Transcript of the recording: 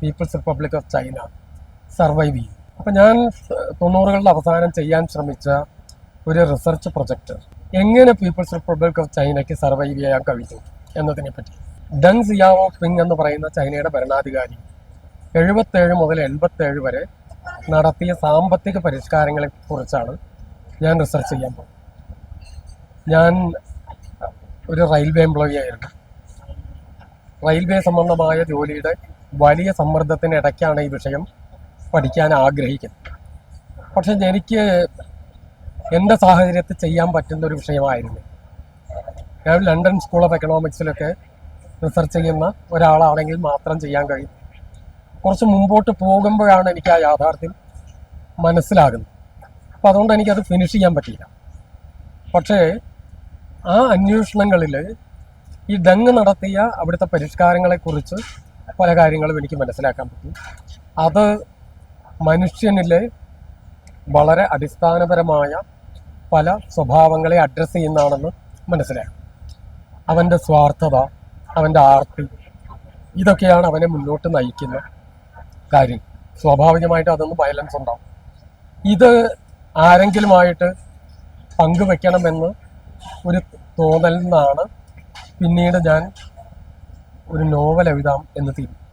People's Republic of China survive ചെയ്യും. അപ്പം ഞാൻ തൊണ്ണൂറുകളുടെ അവസാനം ചെയ്യാൻ ശ്രമിച്ച ഒരു റിസർച്ച് പ്രൊജക്റ്റ് എങ്ങനെ പീപ്പിൾസ് റിപ്പബ്ലിക് ഓഫ് ചൈനയ്ക്ക് സർവൈവ് ചെയ്യാൻ കഴിഞ്ഞു എന്നതിനെ പറ്റി. ഡങ് സിയാവോ പിങ് എന്ന് പറയുന്ന ചൈനയുടെ ഭരണാധികാരി എഴുപത്തേഴ് മുതൽ എൺപത്തേഴ് വരെ നടത്തിയ സാമ്പത്തിക പരിഷ്കാരങ്ങളെ കുറിച്ചാണ് ഞാൻ റിസർച്ച് ചെയ്യാൻ പോകുന്നത്. ഞാൻ ഒരു റെയിൽവേ എംപ്ലോയി ആയിരുന്നു. റെയിൽവേ സംബന്ധമായ ജോലിയുടെ വലിയ സമ്മർദ്ദത്തിനിടയ്ക്കാണ് ഈ വിഷയം പഠിക്കാൻ ആഗ്രഹിക്കുന്നത്. പക്ഷെ എനിക്ക് എന്റെ സാഹചര്യത്തിൽ ചെയ്യാൻ പറ്റുന്ന ഒരു വിഷയമായിരുന്നു. ഞാൻ ലണ്ടൻ സ്കൂൾ ഓഫ് എക്കണോമിക്സിലൊക്കെ റിസർച്ച് ചെയ്യുന്ന ഒരാളാണെങ്കിൽ മാത്രം ചെയ്യാൻ കഴിയും. കുറച്ച് മുമ്പോട്ട് പോകുമ്പോഴാണ് എനിക്ക് ആ യാഥാർത്ഥ്യം മനസ്സിലാകുന്നത്. അപ്പോൾ അതുകൊണ്ട് എനിക്കത് ഫിനിഷ് ചെയ്യാൻ പറ്റിയില്ല. പക്ഷേ ആ അന്വേഷണങ്ങളിൽ ഈ ഡങ് നടത്തിയ അവിടുത്തെ പരിഷ്കാരങ്ങളെക്കുറിച്ച് പല കാര്യങ്ങളും എനിക്ക് മനസ്സിലാക്കാൻ പറ്റി. അത് മനുഷ്യനിലെ വളരെ അടിസ്ഥാനപരമായ പല സ്വഭാവങ്ങളെ അഡ്രസ്സ് ചെയ്യുന്നതാണെന്ന് മനസ്സിലാക്കും അവന്റെ സ്വാർത്ഥത അവന്റെ ആർത്തി ഇതൊക്കെയാണ് അവനെ മുന്നോട്ട് നയിക്കുന്ന കാര്യം. സ്വാഭാവികമായിട്ട് അതൊന്ന് വയലൻസ് ഉണ്ടാവും. ഇത് ആരെങ്കിലുമായിട്ട് പങ്കുവെക്കണമെന്ന് ഒരു തോന്നലിൽ പിന്നീട് ഞാൻ ഒരു നോവൽ എഴുതാം എന്ന് തീരുമാനിച്ചു